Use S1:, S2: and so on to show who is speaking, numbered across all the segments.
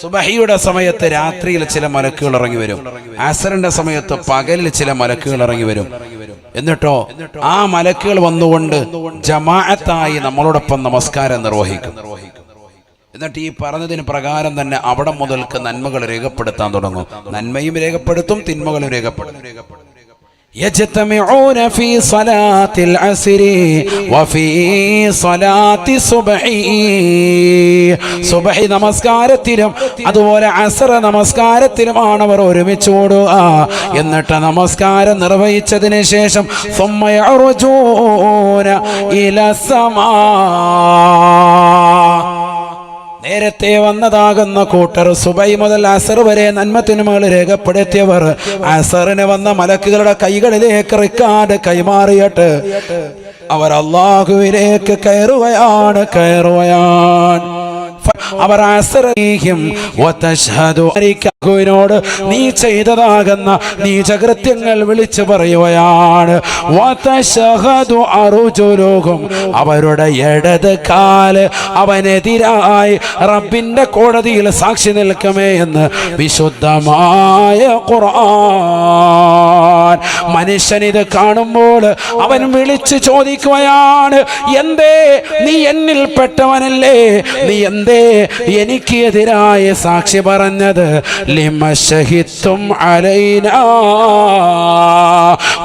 S1: സുബഹിയുടെ സമയത്ത് രാത്രിയിൽ ചില മലക്കുകൾ ഇറങ്ങി വരും. അസറിന്റെ സമയത്ത് പകലിൽ ചില മലക്കുകൾ ഇറങ്ങി വരും. എന്നിട്ടോ ആ മലക്കുകൾ വന്നുകൊണ്ട് ജമാഅത്തായി നമ്മളോടൊപ്പം നമസ്കാരം നിർവഹിക്കും. എന്നിട്ട് ഈ പറഞ്ഞതിന് പ്രകാരം തന്നെ അവിടെ മുതൽക്ക് നന്മകൾ രേഖപ്പെടുത്താൻ തുടങ്ങും. നന്മയും രേഖപ്പെടുത്തും തിന്മകളും രേഖപ്പെടുത്തും. يجتمعون في صلاة العصر وفي صلاة الصبح സുബഹി നമസ്കാരത്തിലും അതുപോലെ അസറ നമസ്കാരത്തിലുമാണ് അവർ ഒരുമിച്ച് ഓടുക എന്നിട്ട് നമസ്കാരം നിർവഹിച്ചതിന് ശേഷം ثم يعرجون إلى السماء നേരത്തെ വന്നതാകുന്ന കൂട്ടർ സുബൈ മുതൽ അസർ വരെ നന്മത്തിനുമകൾ രേഖപ്പെടുത്തിയവർ. അസറിന് വന്ന മലക്കുകളുടെ കൈകളിലേക്ക് റിക്കാർഡ് കൈമാറിയിട്ട് അവർ അള്ളാഹുവിലേക്ക് കയറുകയാണ് കയറുകയാണ്. അവർ അസറീഹിം ോട് നീ ചെയ്തതാകുന്ന നീചകൃത്യങ്ങൾ വിളിച്ചു പറയുകയാണ്. അവരുടെ ഇടത് കാൽ അവനെതിരായി റബ്ബിന്റെ കോടതിയിൽ സാക്ഷി നിൽക്കുമേ എന്ന് വിശുദ്ധമായ ഖുർആൻ. മനുഷ്യൻ ഇത് കാണുമ്പോൾ അവൻ വിളിച്ചു ചോദിക്കുകയാണ് എന്തേ നീ എന്നിൽ പെട്ടവനല്ലേ? നീ എന്തേ എനിക്ക് എതിരായ സാക്ഷി പറഞ്ഞത്? ലിമ ശഹിത്തും അലൈന.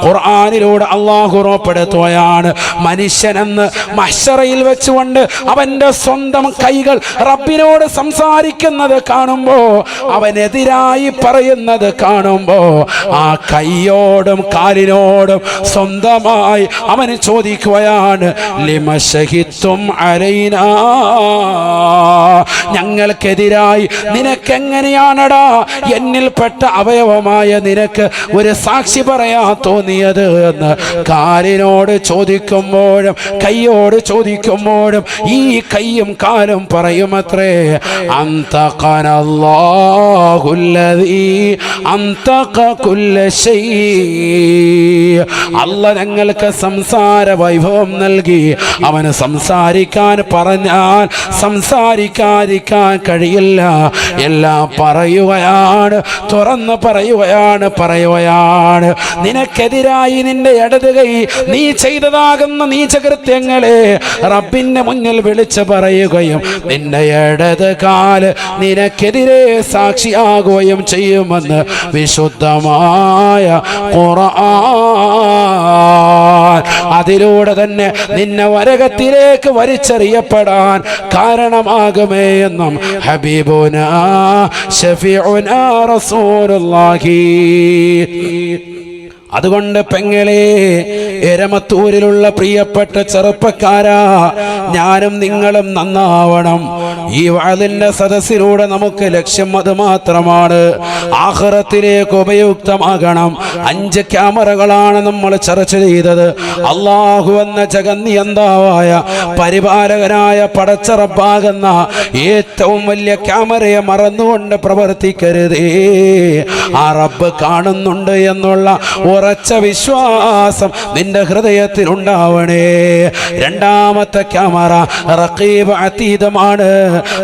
S1: ഖുർആനിലൂടെ അള്ളാഹു ഉറപ്പെടുത്തുകയാണ് മനുഷ്യനെന്ന് മഷറയിൽ വെച്ചുകൊണ്ട് അവന്റെ സ്വന്തം കൈകൾ റബ്ബിനോട് സംസാരിക്കുന്നത് കാണുമ്പോൾ അവനെതിരായി പറയുന്നത് കാണുമ്പോൾ ആ കൈയോടും കാലിനോടും സ്വന്തമായി അവന് ചോദിക്കുകയാണ് ലിമ ശഹിത്തും അലൈന? ഞങ്ങൾക്കെതിരായി നിനക്കെങ്ങനെയാണടാ എന്നിൽപ്പെട്ട അവയവമായ നിനക്ക് ഒരു സാക്ഷി പറയാൻ തോന്നിയത് എന്ന് കാലിനോട് ചോദിക്കുമ്പോഴും കൈയോട് ചോദിക്കുമ്പോഴും ഈ കൈയും കാലും പറയുമത്രേ അല്ല ഞങ്ങൾക്ക് സംസാര വൈഭവം നൽകി. അവന് സംസാരിക്കാൻ പറഞ്ഞാൽ സംസാരിക്കാതിരിക്കാൻ കഴിയില്ല. എല്ലാം പറയുകയാണ് തുറന്ന് പറയുകയാണ് പറയുകയാണ്. നിനക്കെതിരായി നിന്റെ ഇടത് കൈ നീ ചെയ്തതാകുന്ന നീചകൃത്യങ്ങളെ റബ്ബിന്റെ മുന്നിൽ വിളിച്ചു പറയുകയും നിന്റെ ഇടത് കാൽ നിനക്കെതിരെ സാക്ഷിയാകുകയും ചെയ്യുമെന്ന് വിശുദ്ധമായ ഖുർആൻ അതിലൂടെ തന്നെ നിന്നെ വരകത്തിലേക്ക് വലിച്ചെറിയപ്പെടാൻ കാരണമാകുമേ. എന്നും ഹബീബുന ഷഫീഉന റസൂലുള്ളാഹി അതുകൊണ്ട് പെങ്ങളെ എരമത്തൂരിലുള്ള പ്രിയപ്പെട്ട ചെറുപ്പക്കാരാ ഞാനും നിങ്ങളും നന്നാവണം. ഈ വാതിന്റെ സദസ്സിലൂടെ നമുക്ക് ലക്ഷ്യം അത് മാത്രമാണ്. ആഹ്റത്തിലേക്ക് ഉപയുക്തമാകണം. അഞ്ച് ക്യാമറകളാണ് നമ്മൾ ചർച്ച ചെയ്തത്. അള്ളാഹു എന്ന ജഗന്നിയന്താവായ പരിപാലകനായ പടച്ചറപ്പാകുന്ന ഏറ്റവും വലിയ ക്യാമറയെ മറന്നുകൊണ്ട് പ്രവർത്തിക്കരുതേ. ആ റബ്ബ് കാണുന്നുണ്ട് എന്നുള്ള ഉറച്ച വിശ്വാസം നിന്റെ ഹൃദയത്തിൽ ഉണ്ടാവണേ രണ്ടാമത്തെ ക്യാമറ റക്കീബ് അതീതമാണ്.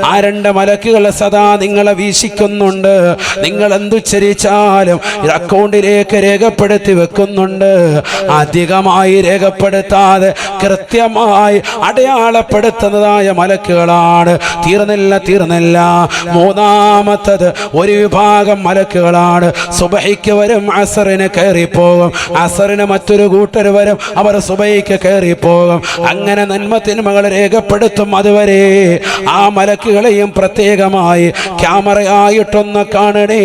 S1: ആ രണ്ട് മലക്കുകൾ സദാ നിങ്ങളെ വീക്ഷിക്കുന്നുണ്ട്. നിങ്ങൾ എന്തുച്ചരിച്ചാലും അക്കൗണ്ടിലേക്ക് രേഖപ്പെടുത്തി വെക്കുന്നുണ്ട്. അധികമായി രേഖപ്പെടുത്താതെ കൃത്യമായി അടയാളപ്പെടുത്തുന്നതായ മലക്കുകളാണ്. തീർന്നില്ല തീർന്നില്ല. മൂന്നാമത്തത് ഒരു വിഭാഗം മലക്കുകളാണ്. സുബഹിക്ക് വരും അസറിന് കയറിപ്പോകും അസറിന് മറ്റൊരു കൂട്ടർ വരും. അവർ സുബൈക്ക് കയറിപ്പോകും. അങ്ങനെ നന്മത്തിന്മകൾ രേഖപ്പെടുത്തും അതുവരെ. ആ മലക്കുകളെയും പ്രത്യേകമായി ക്യാമറ ആയിട്ടൊന്ന് കാണണേ.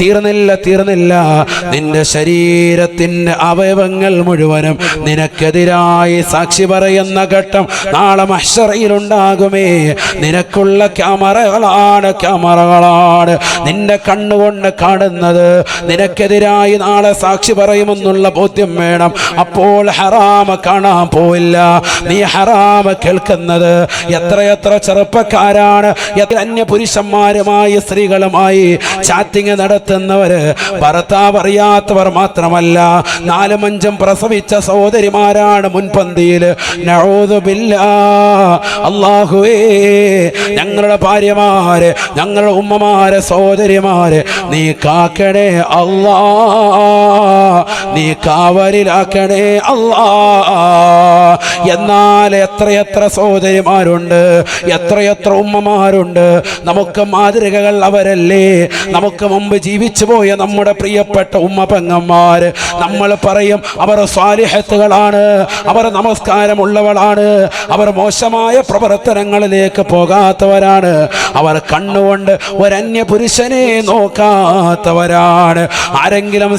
S1: തീർന്നില്ല തീർന്നില്ല. നിന്റെ ശരീരത്തിന്റെ അവയവങ്ങൾ മുഴുവനും നിനക്കെതിരായി സാക്ഷി പറയുന്ന ഘട്ടം നാളെ മഷറയിലുണ്ടാകുമേ നിനക്കുള്ള ക്യാമറകളാണ് ക്യാമറകളാണ് നിന്റെ കണ്ണുകൊണ്ട് കാണുന്നത്. നിനക്കെതിരായി നാളെ സാക്ഷി സാക്ഷി പറയുമെന്നുള്ള ബോധ്യം വേണം. അപ്പോൾ ഹറാമ കാണാൻ പോയില്ല നീ ഹറാമ കേൾക്കുന്നത് എത്രയെത്ര ചെറുപ്പക്കാരാണ്. എത്ര അന്യ പുരുഷന്മാരുമായി സ്ത്രീകളുമായി ചാറ്റിങ് നടത്തുന്നവര്. ഭർത്താവ് അറിയാത്തവർ മാത്രമല്ല നാലും അഞ്ചും പ്രസവിച്ച സഹോദരിമാരാണ് മുൻപന്തിയിൽ അള്ളാഹുവേ ഞങ്ങളുടെ ഭാര്യമാര് ഞങ്ങളുടെ ഉമ്മമാരെ സഹോദരിമാര് നീ കാക്കണേ അല്ലാ. നീ കാവലിലാക്കണേ അല്ലാ. എന്നാൽ എത്രയെത്ര സഹോദരിമാരുണ്ട് എത്രയെത്ര ഉമ്മമാരുണ്ട്. നമുക്ക് മാതൃകകൾ അവരല്ലേ. നമുക്ക് മുമ്പ് ജീവിച്ചു പോയ നമ്മുടെ പ്രിയപ്പെട്ട ഉമ്മ പെങ്ങന്മാർ നമ്മൾ പറയും അവർ സ്വാലിഹത്തുകളാണ് അവർ നമസ്കാരമുള്ളവളാണ് അവർ മോശമായ പ്രവർത്തനങ്ങളിലേക്ക് പോകാത്തവരാണ്. അവർ കണ്ണുകൊണ്ട് ഒരന്യ പുരുഷനെ നോക്കാത്തവരാണ്. ആരെങ്കിലും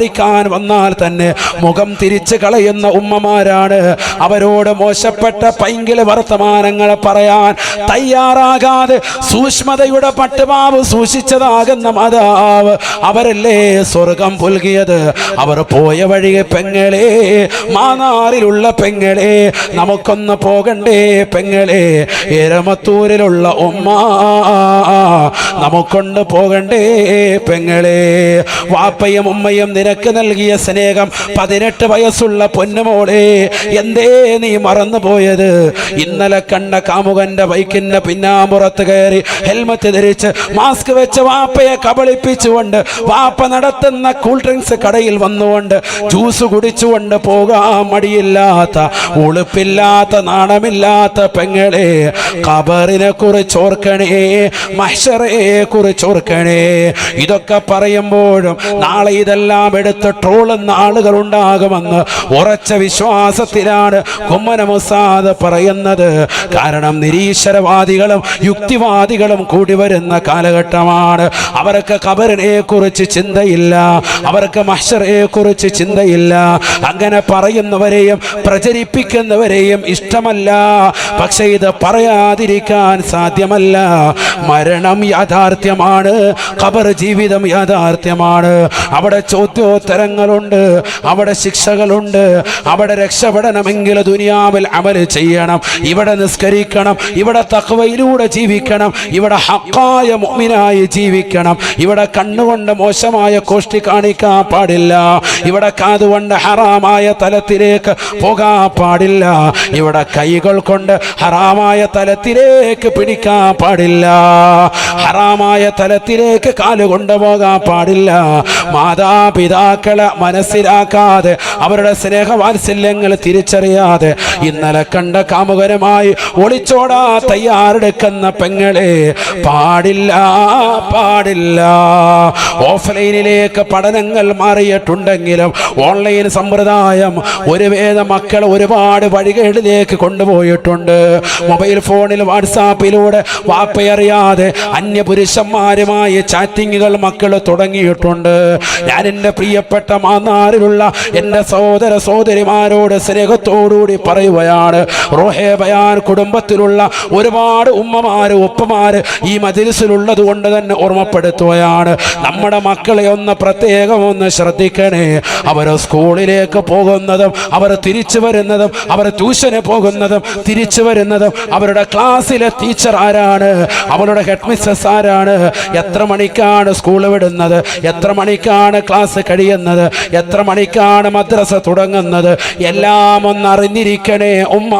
S1: സംസാരിക്കാൻ വന്നാൽ തന്നെ മുഖം തിരിച്ചു കളയുന്ന ഉമ്മമാരാണ്. അവരോട് മോശപ്പെട്ട പൈങ്കിൽ വർത്തമാനങ്ങൾ പറയാൻ തയ്യാറാകാതെ സൂക്ഷ്മതയുടെ പട്ടുമാവ് സൂക്ഷിച്ചതാകുന്ന മാതാവ് അവരല്ലേ സ്വർഗം പുൽകിയത്? അവർ പോയ വഴിയെ പെങ്ങളെ മാനാറിലുള്ള പെങ്ങളെ നമുക്കൊന്ന് പോകണ്ടേ പെങ്ങളെ എരമത്തൂരിലുള്ള ഉമ്മ നമുക്കൊണ്ട് പോകണ്ടേ പെങ്ങളെ. വാപ്പയും ഉമ്മയും നിനക്ക് നൽകിയ സ്നേഹം പതിനെട്ട് വയസ്സുള്ള പൊന്നുമോളെ എന്തേ നീ മറന്നു പോയത് ഇന്നലെ കണ്ട കാമുകന്റെ ബൈക്കിന്റെ പിന്നാമ്പുറത്ത് കയറി ഹെൽമറ്റ് ധരിച്ച് മാസ്ക് വെച്ച് വാപ്പയെ കബളിപ്പിച്ചുകൊണ്ട് വാപ്പ നടത്തുന്ന കൂൾ ഡ്രിങ്ക്സ് കടയിൽ വന്നുകൊണ്ട് ജ്യൂസ് കുടിച്ചുകൊണ്ട് പോകാൻ മടിയില്ലാത്ത ഉളുപ്പില്ലാത്ത നാണമില്ലാത്ത പെങ്ങളെ കബറിനെ കുറിച്ച് ഓർക്കണേ മഹ്ഷറയെ കുറിച്ച് ഓർക്കണേ. ഇതൊക്കെ പറയുമ്പോഴും നാളെ ഇതെല്ലാം എടുത്ത് ട്രോളുന്ന ആളുകൾ ഉണ്ടാകുമെന്ന് ഉറച്ച വിശ്വാസത്തിലാണ് കുമ്മന മുസാദ് പറയുന്നത്. കാരണം നിരീശ്വരവാദികളും യുക്തിവാദികളും കൂടി വരുന്ന കാലഘട്ടമാണ്. അവർക്ക് കബറിനെ കുറിച്ച് ചിന്തയില്ല. അവർക്ക് മഹ്ഷറയെ കുറിച്ച് ചിന്തയില്ല. അങ്ങനെ പറയുന്നവരെയും പ്രചരിപ്പിക്കുന്നവരെയും ഇഷ്ടമല്ല. പക്ഷെ ഇത് പറയാതിരിക്കാൻ സാധ്യമല്ല. മരണം യാഥാർത്ഥ്യമാണ്. ഖബർ ജീവിതം യാഥാർത്ഥ്യമാണ്. അവിടെ ചോദ്യോത്തരങ്ങളുണ്ട് അവിടെ ശിക്ഷകളുണ്ട് അവിടെ രക്ഷപ്പെടണമെങ്കിൽ ദുനിയാവിൽ അമൽ ചെയ്യണം ഇവിടെ നിസ്കരിക്കണം ഇവിടെ തക്വയിലൂടെ ജീവിക്കണം ഇവിടെ ഹക്കായ മുമിനായി ജീവിക്കണം. ഇവിടെ കണ്ണുകൊണ്ട് മോശമായ കോഷ്ടി കാണിക്കാൻ പാടില്ല ഇവിടെ കാതുകൊണ്ട് ഹറാമായ തലത്തിലേക്ക് പോകാൻ പാടില്ല ഇവിടെ കൈകൾ കൊണ്ട് ഹറാമായ തലത്തിലേക്ക് പിടിക്കാൻ പാടില്ല ഹറാമായ തലത്തിലേക്ക് കാൽ കൊണ്ടുപോകാൻ പാടില്ല മാതാപിതാക്കളെ മനസ്സിലാക്കാതെ അവരുടെ സ്നേഹവാത്സല്യങ്ങൾ തിരിച്ചറിയാതെ ഇന്നലെ കണ്ട കാമുകരമായി ഒളിച്ചോടാ തയ്യാറെടുക്കുന്ന പെങ്ങളെ പാടില്ല പാടില്ല. ഓഫ്ലൈനിലേക്ക് പഠനങ്ങൾ മാറിയിട്ടുണ്ടെങ്കിലും ഓൺലൈൻ സമ്പ്രദായം ഒരു വേദ മക്കളെ ഒരുപാട് വഴികളിലേക്ക് കൊണ്ടുപോയിട്ടുണ്ട്. മൊബൈൽ ഫോണിൽ വാട്സാപ്പിലൂടെ വാപ്പയറിയാതെ അന്യപുരുഷന്മാരുമായി ചാറ്റിങ്ങുകൾ മക്കൾ തുടങ്ങിയിട്ടുണ്ട്. ഞാൻ എന്റെ പ്രിയപ്പെട്ട മാന്നാറിലുള്ള എന്റെ സഹോദര സഹോദരിമാരോട് സ്നേഹത്തോടുകൂടി പറയുകയാണ്. റോഹേ ബയാൻ കുടുംബത്തിലുള്ള ഒരുപാട് ഉമ്മമാര് ഒപ്പമാര് ഈ മജിലിസിലുള്ളത് കൊണ്ട് തന്നെ ഓർമ്മപ്പെടുത്തുകയാണ്. നമ്മുടെ മക്കളെ ഒന്ന് പ്രത്യേകം ഒന്ന് ശ്രദ്ധിക്കണേ. അവർ സ്കൂളിലേക്ക് പോകുന്നതും അവർ തിരിച്ചു വരുന്നതും അവർ ട്യൂഷന് പോകുന്നതും തിരിച്ചു വരുന്നതും അവരുടെ ക്ലാസ്സിലെ ടീച്ചർ ആരാണ്? അവളുടെ ഹെഡ് മിസ്സസ് ആരാണ്? എത്ര മണിക്കാണ് സ്കൂൾ വിടുന്നത്? എത്ര മണിക്കാണ് ക്ലാസ് കഴിയുന്നത് എത്ര മണിക്കാണ് മദ്രസ തുടങ്ങുന്നത്? എല്ലാം ഒന്ന് അറിഞ്ഞിരിക്കണേ ഉമ്മ.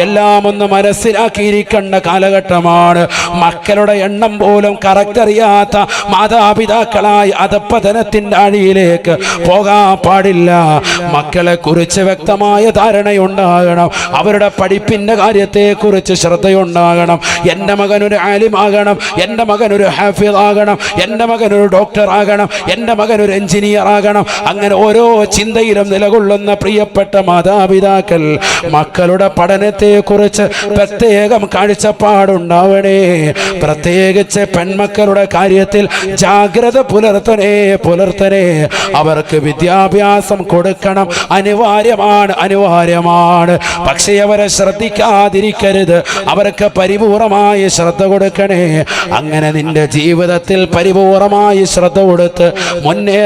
S1: എല്ലാം ഒന്ന് മനസ്സിലാക്കിയിരിക്കേണ്ട കാലഘട്ടമാണ്. മക്കളുടെ എണ്ണം പോലും കറക്റ്റ് അറിയാത്ത മാതാപിതാക്കളായി അധപ്പതനത്തിന്റെ അഴിയിലേക്ക് പോകാൻ പാടില്ല. മക്കളെ കുറിച്ച് വ്യക്തമായ ധാരണയുണ്ടാകണം. അവരുടെ പഠിപ്പിന്റെ കാര്യത്തെക്കുറിച്ച് ശ്രദ്ധയുണ്ടാകണം. എന്റെ മകൻ ഒരു ആലിമാകണം. എന്റെ മകൻ ഒരു ഹാഫിദ് ആകണം എന്റെ ഡോക്ടർ ആകണം എന്റെ മകൻ ഒരു എഞ്ചിനീയർ ആകണം അങ്ങനെ ഓരോ ചിന്തയിലും നിലകൊള്ളുന്ന പ്രിയപ്പെട്ട മാതാപിതാക്കൾ മക്കളുടെ പഠനത്തെ കുറിച്ച് പ്രത്യേകം കാഴ്ചപ്പാടുണ്ടാവണേ. പ്രത്യേകിച്ച് പെൺമക്കളുടെ കാര്യത്തിൽ ജാഗ്രത പുലർത്തണേ പുലർത്തണേ. അവർക്ക് വിദ്യാഭ്യാസം കൊടുക്കണം. അനിവാര്യമാണ് അനിവാര്യമാണ്. പക്ഷേ അവരെ ശ്രദ്ധിക്കാതിരിക്കരുത്. അവർക്ക് പരിപൂർണമായ ശ്രദ്ധ കൊടുക്കണേ. അങ്ങനെ നിന്റെ ജീവിതത്തിൽ പരിപൂർണമായി ശ്രദ്ധ കൊടുത്ത്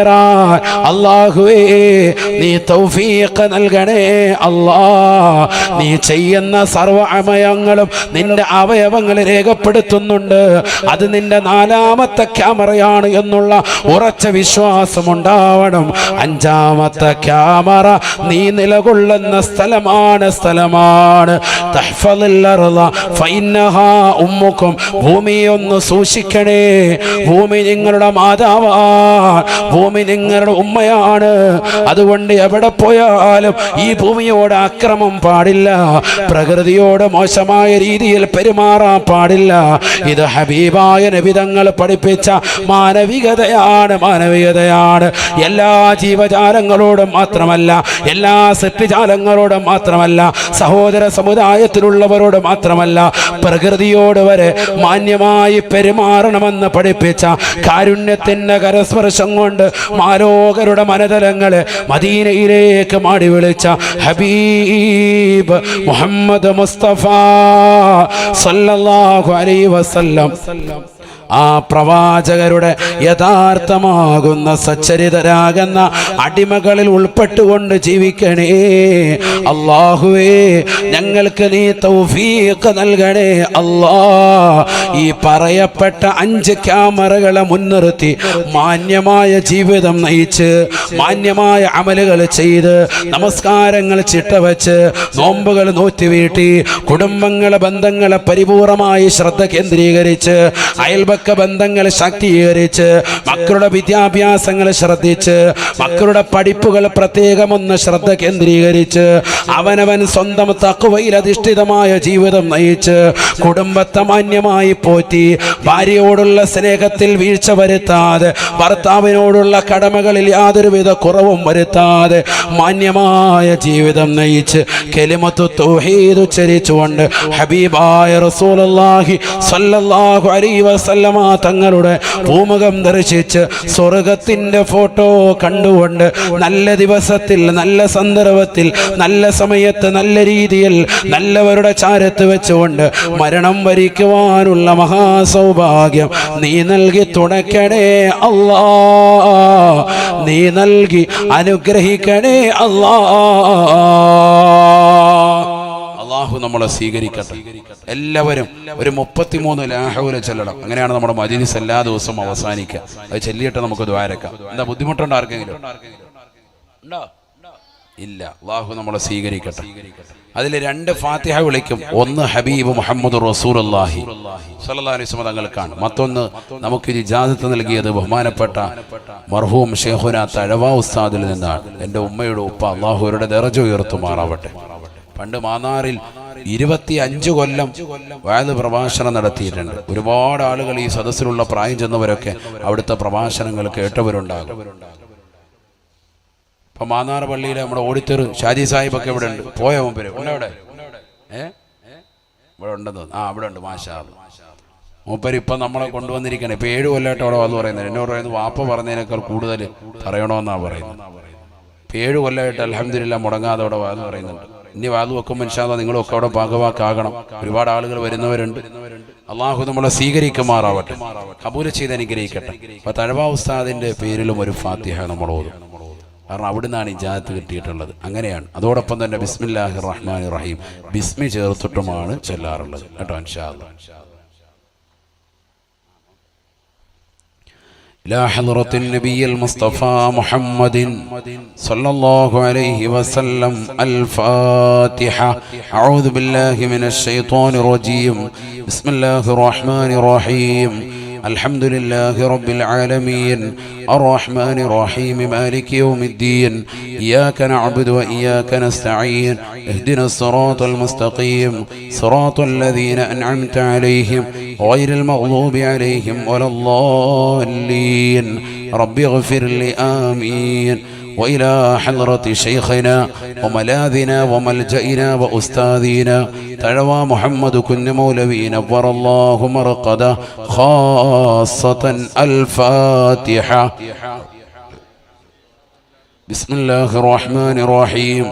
S1: അള്ളാഹുവേ നീ തൗഫീഖ് നൽകണേ അല്ലാ. നീ ചെയ്യുന്ന സർവ അമയങ്ങളും നിന്റെ അവയവങ്ങൾ രേഖപ്പെടുത്തുന്നുണ്ട്. അത് നിന്റെ നാലാമത്തെ ക്യാമറയാണ് എന്നുള്ള ഉറച്ച വിശ്വാസം ഉണ്ടാവണം അഞ്ചാമത്തെ ക്യാമറ നീ നിലകൊള്ളുന്ന സ്ഥലമാണ് സ്ഥലമാണ്. ഭൂമിയൊന്ന് സൂക്ഷിക്കണേ. ഭൂമി നിങ്ങളുടെ മാതാവാ. ഭൂമി നിങ്ങളുടെ ഉമ്മയാണ്. അതുകൊണ്ട് എവിടെ പോയാലും ഈ ഭൂമിയോട് അക്രമം പാടില്ല. പ്രകൃതിയോട് മോശമായ രീതിയിൽ പെരുമാറാൻ പാടില്ല. ഇത് ഹബീബായ നബിതങ്ങൾ പഠിപ്പിച്ച മാനവികതയാണ് മാനവികതയാണ്. എല്ലാ ജീവജാലങ്ങളോടും മാത്രമല്ല എല്ലാ സൃഷ്ടിജാലങ്ങളോടും മാത്രമല്ല സഹോദര സമുദായത്തിലുള്ളവരോട് മാത്രമല്ല പ്രകൃതിയോട് വരെ മാന്യമായി പെരുമാറണമെന്ന് പഠിപ്പിച്ച കാരുണ്യത്തിന്റെ കരസ്പർശം കൊണ്ട് മാലോകരുടെ മനതലങ്ങളെ മദീനയിലേക്ക് മാടി വിളിച്ച ഹബീബ് മുഹമ്മദ് മുസ്തഫ സല്ലല്ലാഹു അലൈഹി വസല്ലം. ആ പ്രവാചകരുടെ യഥാർത്ഥമാകുന്ന സച്ചരിതരാകുന്ന അടിമകളിൽ ഉൾപ്പെട്ടുകൊണ്ട് ജീവിക്കണേ. അള്ളാഹുവേ ഞങ്ങൾക്ക് നീ തൗഫീഖ് നൽകണേ. അല്ലാ ഈ പറയപ്പെട്ട അഞ്ച് ക്യാമറകളെ മുൻനിർത്തി മാന്യമായ ജീവിതം നയിച്ച് മാന്യമായ അമലുകൾ ചെയ്ത് നമസ്കാരങ്ങൾ ചിട്ടവച്ച് നോമ്പുകൾ നോറ്റിവീട്ടി കുടുംബങ്ങളെ ബന്ധങ്ങളെ പരിപൂർണമായി ശ്രദ്ധ കേന്ദ്രീകരിച്ച് അയൽപക്ക ബന്ധങ്ങൾ ശാക്തീകരിച്ച് മക്കളുടെ വിദ്യാഭ്യാസങ്ങൾ ശ്രദ്ധിച്ച് മക്കളുടെ പഠിപ്പുകൾ പ്രത്യേകമൊന്ന് ശ്രദ്ധ കേന്ദ്രീകരിച്ച് അവനവൻ സ്വന്തം തക്കുവയിൽ അധിഷ്ഠിതമായ ജീവിതം നയിച്ച് കുടുംബത്തെ മാന്യമായി പോറ്റി ഭാര്യയോടുള്ള സ്നേഹത്തിൽ വീഴ്ച വരുത്താതെ ഭർത്താവിനോടുള്ള കടമകളിൽ യാതൊരുവിധ കുറവും വരുത്താതെ മാന്യമായ ജീവിതം നയിച്ച് കെലിമത്തു തൗഹീദ് ഉച്ചരിച്ചുകൊണ്ട് ഹബീബായ റസൂലുള്ളാഹി സ്വല്ലല്ലാഹു അലൈഹി വസല്ലമ തങ്ങളുടെ പൂമുഖം ദർശിച്ച് സ്വർഗത്തിന്റെ ഫോട്ടോ കണ്ടുകൊണ്ട് നല്ല ദിവസത്തിൽ നല്ല സന്ദർഭത്തിൽ നല്ല സമയത്ത് നല്ല രീതിയിൽ നല്ലവരുടെ ചാരത്ത് വെച്ചുകൊണ്ട് മരണം വരിക്കുവാനുള്ള മഹാസൗഭാഗ്യം നീ നൽകി തുണയ്ക്കണേ അല്ലാ. നീ നൽകി അനുഗ്രഹിക്കണേ അല്ലാ. അള്ളാഹു നമ്മളെ സ്വീകരിക്കട്ടെ. എല്ലാവരും ഒരു മുപ്പത്തിമൂന്ന് ലാഹുല ചെല്ലണം. അങ്ങനെയാണ് നമ്മുടെ മജിലിസ് എല്ലാ ദിവസവും അവസാനിക്കുക. അത് ചെല്ലിയിട്ട് നമുക്ക് ദ്വാരക്കാം എന്താ ബുദ്ധിമുട്ടുണ്ടോ ആർക്കെങ്കിലും? ഉണ്ടോ? ഇല്ല. അള്ളാഹു നമ്മളെ സ്വീകരിക്കട്ടെ. അതിൽ രണ്ട് ഫാത്തിഹ വിളിക്കും. ഒന്ന് ഹബീബ് മുഹമ്മദ് റസൂൽ അള്ളാഹി സല്ലാസ്മ തങ്ങൾക്കാണ് മറ്റൊന്ന് നമുക്ക് ഇജാസത്ത് നൽകിയത് ബഹുമാനപ്പെട്ട മർഹൂം ഷെഹുന തഴവ ഉസ്താദിൽ നിന്നാണ്. എന്റെ ഉമ്മയുടെ ഉപ്പ അള്ളാഹുരുടെ ദറജ ഉയർത്തുമാറാവട്ടെ. പണ്ട് മാന്നാറിൽ ഇരുപത്തി അഞ്ച് കൊല്ലം വായത് പ്രഭാഷണം നടത്തിയിട്ടുണ്ട്. ഒരുപാട് ആളുകൾ ഈ സദസ്സിലുള്ള പ്രായം ചെന്നവരൊക്കെ അവിടുത്തെ പ്രഭാഷണങ്ങൾ കേട്ടവരുണ്ടാകും. ഇപ്പൊ മാന്നാർ പള്ളിയിലെ നമ്മുടെ ഓഡിറ്റർ ഷാജി സാഹിബ് ഒക്കെ ഇവിടെ ഉണ്ട്. പോയ മുമ്പര് ഇവിടെ ഉണ്ടെന്ന്. ആ അവിടെ ഉണ്ട്. മാഷാ മൂപ്പര് ഇപ്പൊ നമ്മളെ കൊണ്ടുവന്നിരിക്കണേ. ഇപ്പൊ ഏഴ് കൊല്ലമായിട്ട് അവിടെ വന്ന് പറയുന്നത്. എന്നോട് പറയുന്നത് വാപ്പ പറഞ്ഞതിനേക്കാൾ കൂടുതൽ പറയണോന്നാ പറയുന്നത്. ഇപ്പൊ ഏഴ് കൊല്ലമായിട്ട് അലഹമില്ല മുടങ്ങാതെ അവിടെ വന്ന് പറയുന്നുണ്ട്. ഇനി വാതു വെക്കുമ്പോൾ ഇൻഷാല്ല നിങ്ങളൊക്കെ അവിടെ ഭാഗവാക്കാകണം. ഒരുപാട് ആളുകൾ വരുന്നവരുണ്ട്. അള്ളാഹു നമ്മളെ സ്വീകരിക്കുമാറാവട്ടെ. കബൂല ചെയ്ത് അനുഗ്രഹിക്കട്ടെ. അപ്പൊ തഴവാ ഉസ്താദിന്റെ പേരിലും ഒരു ഫാത്തിഹ നമ്മൾ ഓതും. കാരണം അവിടുന്നാണ് ഈ ജാത്ത് കിട്ടിയിട്ടുള്ളത്. അങ്ങനെയാണ്. അതോടൊപ്പം തന്നെ ബിസ്മില്ലാഹി റഹ്മാൻ റഹീം ബിസ്മി ചേർത്തിട്ടുമാണ് ചെല്ലാറുള്ളത്. കേട്ടോ ഇൻഷാ അല്ലാ إلى حضرة النبي المصطفى محمد صلى الله عليه وسلم الفاتحة أعوذ بالله من الشيطان الرجيم بسم الله الرحمن الرحيم الحمد لله رب العالمين. الرحمن الرحيم مالك يوم الدين. إياك نعبد وإياك نستعين. اهدنا الصراط المستقيم. صراط الذين أنعمت عليهم غير المغضوب عليهم ولا الضالين. رب اغفر لي آمين. وإلى حضرة شيخنا وملاذنا وملجئنا وأستاذنا تلوى محمد كن مولوي نور الله مرقده خاصة الفاتحة. بسم الله الرحمن الرحيم.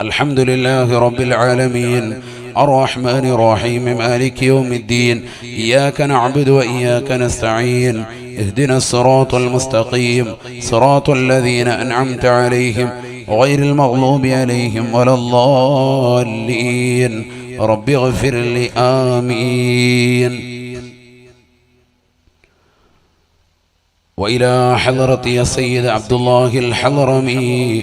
S1: الحمد لله رب العالمين. الرحمن الرحيم مالك يوم الدين. إياك نعبد وإياك نستعين. اهدنا الصراط المستقيم صراط الذين أنعمت عليهم غير المغلوب عليهم ولا الضالين. رب اغفر لي آمين. وإلى حضرة يا سيد عبد الله الحضرمي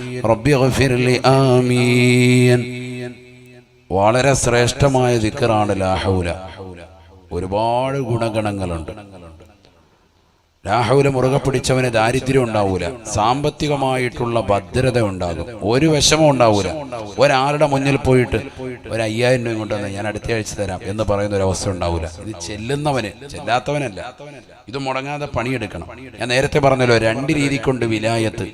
S1: റബ്ബി ഗഫിർലി ആമീൻ. വളരെ ശ്രേഷ്ഠമായ ദിക്കറാണ് ലാഹൗല ഒരുപാട് ഗുണഗണങ്ങളുണ്ട്. രാഹുല മുറുകെ പിടിച്ചവന് ദാരിദ്ര്യം ഉണ്ടാവൂല. സാമ്പത്തികമായിട്ടുള്ള ഭദ്രത ഉണ്ടാകും. ഒരു വിഷമം ഉണ്ടാവൂല. ഒരാളുടെ മുന്നിൽ പോയിട്ട് ഒരു അയ്യായിരം രൂപ കൊണ്ടുവന്ന് ഞാൻ അടുത്ത ആഴ്ച തരാം എന്ന് പറയുന്ന ഒരു അവസ്ഥ ഉണ്ടാവൂല. ഇത് ചെല്ലുന്നവന് ചെല്ലാത്തവനല്ല. ഇത് മുടങ്ങാതെ പണിയെടുക്കണം. ഞാൻ നേരത്തെ പറഞ്ഞല്ലോ രണ്ട് രീതിക്കുണ്ട് വിലായത്ത്.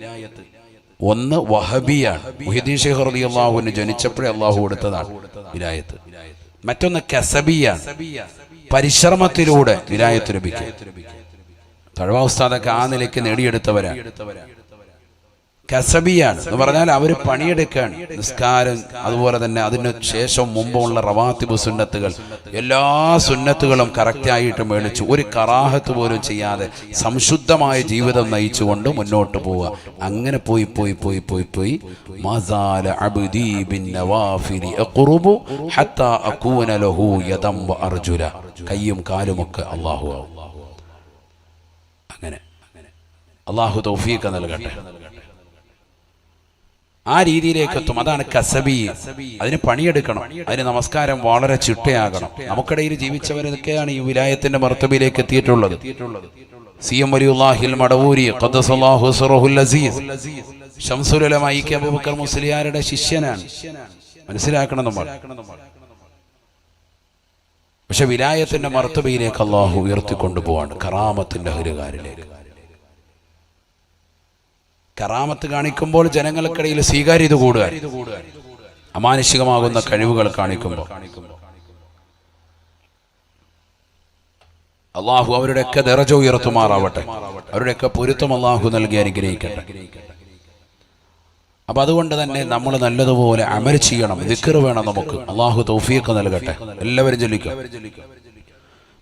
S1: ഒന്ന് വഹബിയാണ്. മുഹിദ്ദീൻ ഷെയ്ഖ് റലി അള്ളാഹുവിന് ജനിച്ചപ്പോഴേ അള്ളാഹു കൊടുത്തതാണ് വിലായത്ത്. മറ്റൊന്ന് കസബിയാണ്. പരിശ്രമത്തിലൂടെ വിലായത്ത് ലഭിക്കും തഴവ ഉസ്താദൊക്കെ ആ നിലയ്ക്ക് നേടിയെടുത്തവരാണ്. കസബിയാണ്. എന്ന് പറഞ്ഞാൽ അവർ പണിയെടുക്കുകയാണ് നിസ്കാരം അതുപോലെ തന്നെ അതിന് ശേഷം മുമ്പുള്ള റവാത്തിബ് സുന്നത്തുകൾ. എല്ലാ സുന്നത്തുകളും കറക്റ്റായിട്ട് മേടിച്ചു. ഒരു കറാഹത്ത് പോലും ചെയ്യാതെ സംശുദ്ധമായ ജീവിതം നയിച്ചുകൊണ്ട് മുന്നോട്ട് പോവുക. അങ്ങനെ പോയി പോയി പോയി പോയി പോയി. കയ്യും കാലുമൊക്കെ ആവും. അങ്ങനെ. അള്ളാഹു തൗഫീഖ നൽകട്ടെ. ആ രീതിയിലേക്ക് എത്തും. അതാണ് കസബി. അതിന് പണിയെടുക്കണം. അതിന് നമസ്കാരം വളരെ ചിട്ടയാകണം. നമുക്കിടയിൽ ജീവിച്ചവരൊക്കെയാണ് ഈ വിലായത്തിന്റെ മർത്തബിലേക്ക് എത്തിയിട്ടുള്ളത്. സി എം വലിയുല്ലാഹിൽ മടവൂരി അബൂബക്കർ മുസ്ലിയാരുടെ ശിഷ്യനാണ്. മനസ്സിലാക്കണം നമ്മൾ. പക്ഷെ വിലായത്തിന്റെ മർത്തബയിലേക്ക് അള്ളാഹു ഉയർത്തിക്കൊണ്ടുപോവാണ്. കറാമത്തിന്റെ ഹരികാരിലേക്ക് കറാമത്ത് കാണിക്കുമ്പോൾ ജനങ്ങൾക്കിടയിൽ സ്വീകാര്യത കൂടുക. അമാനുഷികമാകുന്ന കഴിവുകൾ കാണിക്കുമ്പോൾ. അള്ളാഹു അവരുടെയൊക്കെ ദറജ ഉയർത്തുമാറാവട്ടെ. അവരുടെയൊക്കെ പൊരുത്തം അള്ളാഹു നൽകി അനുഗ്രഹിക്കട്ടെ. അപ്പൊ അതുകൊണ്ട് തന്നെ നമ്മൾ നല്ലതുപോലെ അമൽ ചെയ്യണം ദിക്കർ വേണം നമുക്ക്. അള്ളാഹു തൗഫീഖ് നൽകട്ടെ. എല്ലാവരും ചൊല്ലിക്കും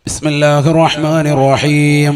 S1: ബിസ്മില്ലാഹിർ റഹ്മാനിർ റഹീം.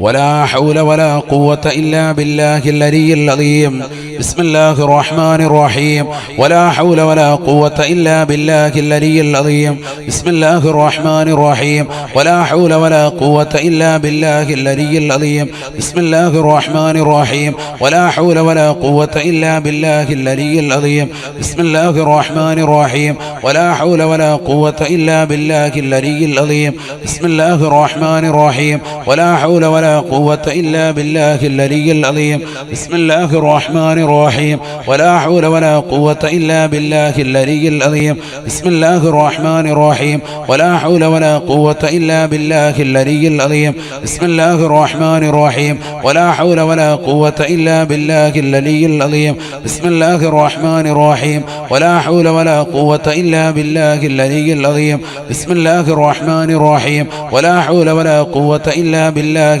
S1: ولا حول ولا قوة إلا بالله العلي العظيم. بسم الله الرحمن الرحيم. ولا حول ولا قوة إلا بالله العلي العظيم. بسم الله الرحمن الرحيم. ولا حول ولا قوة إلا بالله العلي العظيم. بسم الله الرحمن الرحيم. ولا حول ولا قوة إلا بالله العلي العظيم. بسم الله الرحمن الرحيم. ولا حول ولا قوة إلا بالله العلي العظيم. بسم الله الرحمن الرحيم. ولا حول ولا قوة إلا بالله العلي العظيم. بسم الله الرحمن الرحيم. ولا حول ولا قوة إلا بالله العلي العظيم. بسم الله الرحمن الرحيم. ولا حول ولا قوة إلا بالله العلي العظيم. بسم الله الرحمن الرحيم. ولا حول ولا قوة إلا بالله العلي العظيم. بسم الله الرحمن الرحيم. ولا حول ولا قوة إلا بالله العلي العظيم. بسم الله الرحمن الرحيم. ولا حول ولا قوة إلا بالله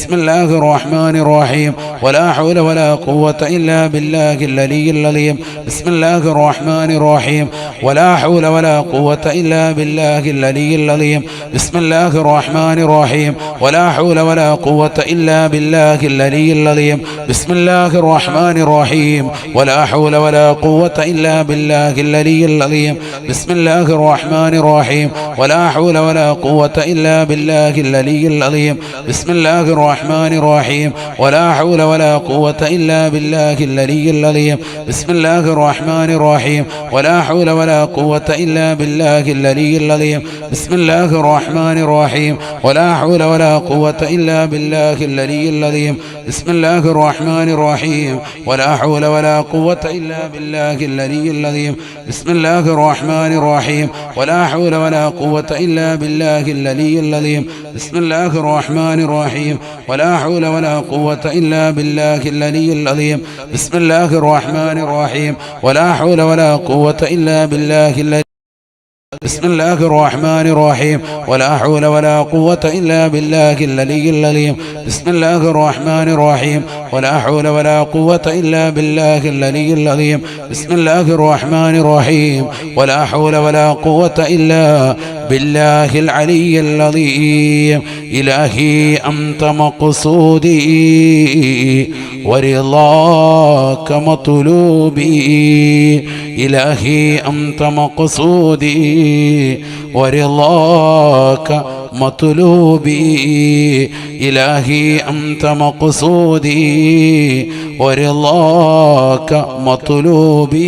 S1: بسم الله الرحمن الرحيم. ولا حول ولا قوة إلا بالله العلي العظيم. بسم الله الرحمن الرحيم. ولا حول ولا قوة إلا بالله العلي العظيم. بسم الله الرحمن الرحيم. ولا حول ولا قوة إلا بالله العلي العظيم. بسم الله الرحمن الرحيم. ولا حول ولا قوة إلا بالله العلي العظيم. بسم الله الرحمن الرحيم. ولا حول ولا قوة إلا بالله العلي العظيم. بسم الله الرحمن الرحيم. ولا حول ولا قوة إلا بالله العلي العظيم بسم الله الرحمن الرحيم. ولا حول ولا قوة إلا بالله العلي العظيم بسم الله الرحمن الرحيم. ولا حول ولا قوة إلا بالله العلي العظيم بسم الله الرحمن الرحيم. ولا حول ولا قوة إلا بالله العلي العظيم بسم الله الرحمن الرحيم. ولا حول ولا قوة إلا بالله العلي العظيم بسم الله الرحمن الرحيم. ولا حول ولا قوة إلا بالله العلي العظيم. بسم الله الرحمن الرحيم. ولا حول ولا قوة إلا بالله العلي بسم الله الرحمن الرحيم. ولا حول ولا قوة إلا بالله العلي العظيم. بسم الله الرحمن الرحيم. ولا حول ولا قوة إلا بالله العلي العظيم. بسم الله الرحمن الرحيم. ولا حول ولا قوة إلا بالله العلي العظيم. إلهي أنت مقصودي. ورضاك مطلوبي. إلهي أنت مقصودي. ورضاك مطلوبي. إلهي أنت مقصودي. ورضاك مطلوبي.